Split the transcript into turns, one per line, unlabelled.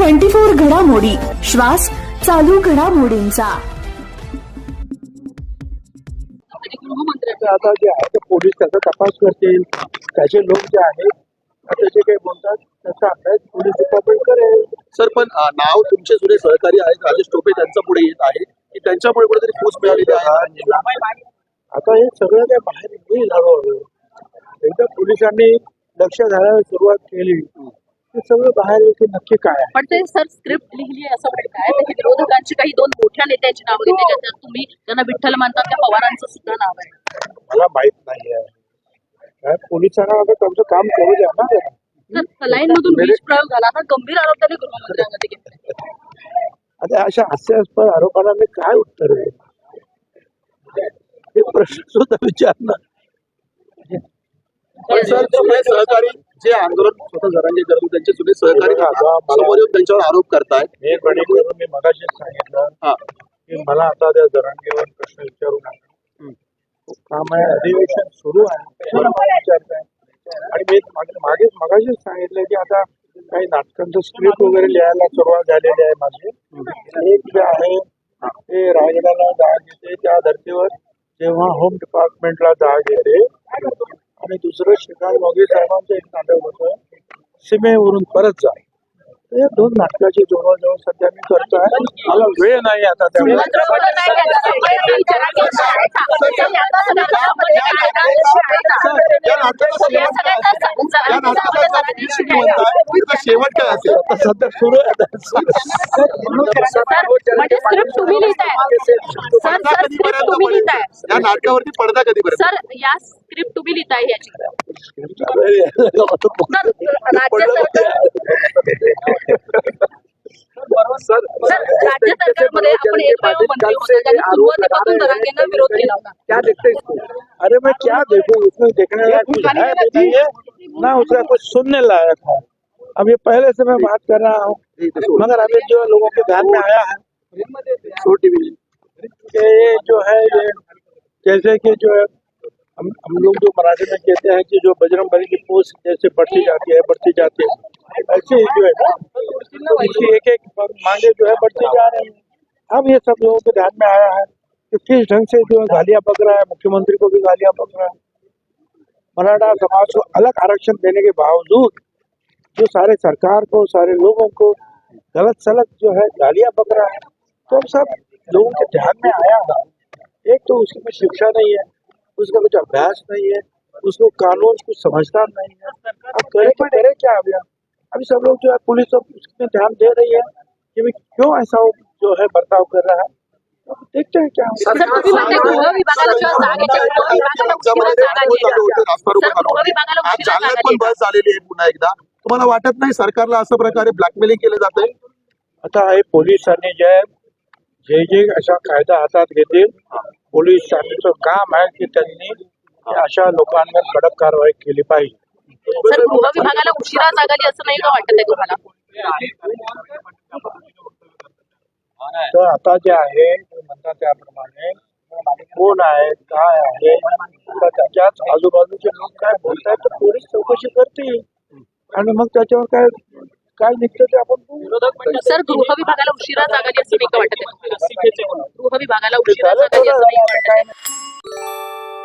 Twenty four घडामोडी. श्वास चालू घडामोडींचा.
आता जे आहे ते पोलीस त्याचा तपास करतील. त्याचे लोक जे आहेत आता जे काही बोलतात त्याचा अभ्यास पोलीस डिपार्टमेंट करेल.
सर पण नाव तुमचे जुने सहकारी आहेत राजेश टोपे त्यांचं पुढे येत आहे. की त्यांच्यामुळे कुठेतरी फूस मिळालेली आहे?
आता हे सगळं काय बाहेर येईल हळूहळू एकदा पोलिसांनी लक्ष घालायला सुरुवात केली. सगळं बाहेर की नक्की काय आहे?
पण ते सर स्क्रिप्ट लिहिली आहे असं म्हणताय. त्याची विरोधकांची काही दोन मोठ्या नेत्यांची नावं घेतली ज्याच्यात तुम्ही त्यांना विठ्ठल मानतात त्या पवारांचं सुद्धा नाव आहे.
मला माहीत नाही आहे काय पोलिसांना आता त्यांचं काम करू द्या ना.
तर सलाईन मधून विष प्रयोग झाला हा गंभीर आरोप त्यांनी गृहमंत्र्यांमध्ये घेतला
आता अशा हास्यास्पद आरोपांना मी काय उत्तर देईल हे प्रश्न सुद्धा विचारणार.
सहकारी जे आंदोलन स्वतः जरांगे करत त्यांचे जुने सहकारी समोर येऊन त्यांच्यावर आरोप करतायत.
हे मी मगाशीच सांगितलं
हा.
की मला आता त्या जरांगेवर प्रश्न विचारू नका. काम आहे अधिवेशन सुरू आहे विचारताय. आणि मी मागे- मागेच मगाशीच सांगितलं की आता काही नाटकांचं स्क्रिप्ट वगैरे लिहायला सुरुवात झालेली आहे माझी. एक जे आहे ते रायगडाला जाग येते त्या धर्तीवर तेव्हा होम डिपार्टमेंटला जाग येते आणि दुसरं श्रीकांत मोगे साहेबांचं एक नाटक होतं. सीमेवरून परत जा. हे दोन नाटकाची जवळजवळ सध्या मी करतोय. मला वेळ नाही आता त्यामुळे
या नाटकाचा या नाटकाचा इथं शेवट काय असेल.
आता सध्या सुरू.
म्हणजे स्क्रिप्ट तुम्ही लिहिताय. सर सर स्क्रिप्ट तुम्ही लिहिताय.
या नाटकावरती पडदा कधीपर्यंत?
सर या स्क्रिप्ट तुम्ही लिहिताय याची. राज्य सरकार सर राज्य सरकारमध्ये आपण एकमेव मंत्री होता ज्यांनी सुरुवातीपासून जरांगेंना विरोध केला होता
क्या देखते इसको? अरे मैं क्या देखूँ? उसमें देखने लायक कुछ है। भी ना उसका कुछ सुनने लायक है अब ये पहले से मैं बात कर रहा हूँ मगर अभी जो लोगों के ध्यान में आया है
छोटी भी
ये जो है ये जैसे कि जो है हम हम लोग जो मराठी में कहते हैं कि जो बजरंग बली की पोस्ट जैसे बढ़ती जाती है बढ़ती जाती है। ऐसे ही जो है ना इसकी एक एक मांगे जो है बढ़ती जा रही है। अब ये सब लोगों के ध्यान में आया है कि किस ढंग से जो है गालियाँ पक रहा है, मुख्यमंत्री को भी गालियाँ पक रहा है। मराठा समाज को अलग आरक्षण देने के बावजूद जो सारे सरकार को, सारे लोगों को गलत सलत जो है गालियाँ पक रहा है तो अब सब लोगों के ध्यान में आया है। एक तो उसकी कुछ शिक्षा नहीं है, उसका कुछ अभ्यास नहीं है, उसको कानून कुछ समझदार नहीं है। अब करे तो क्या अभी अभी सब लोग जो है पुलिस उसमें ध्यान दे रही है कि भाई क्यों ऐसा जो है बर्ताव कर रहा है अब देखते हैं क्या है।
जालन्यात पण बस झालेली आहे पुन्हा एकदा तुम्हाला वाटत नाही सरकारला असं प्रकारे ब्लॅकमेलिंग केलं जाते
आता हे पोलिसांनी जे आहे, जे जे अशा कायदा हातात घेतील पोलिसांचं काम आहे की त्यांनी अशा लोकांवर कडक कारवाई केली पाहिजे
सर गृह विभागाला उशिरा जाग आली असं नाही का वाटत आहे तुम्हाला
तर आता जे आहे म्हणतात त्याप्रमाणे कोण आहे काय आहे त्याच्याच आजूबाजूचे लोक काय बोलतायत तर पोलीस चौकशी करतील आणि मग त्याच्यावर काय काय निघतं ते आपण.
सर गृह विभागाला उशिरा जाग आली असं नाही का वाटत गृह विभागाला उशिरा जाग आली असं नाही वाटत.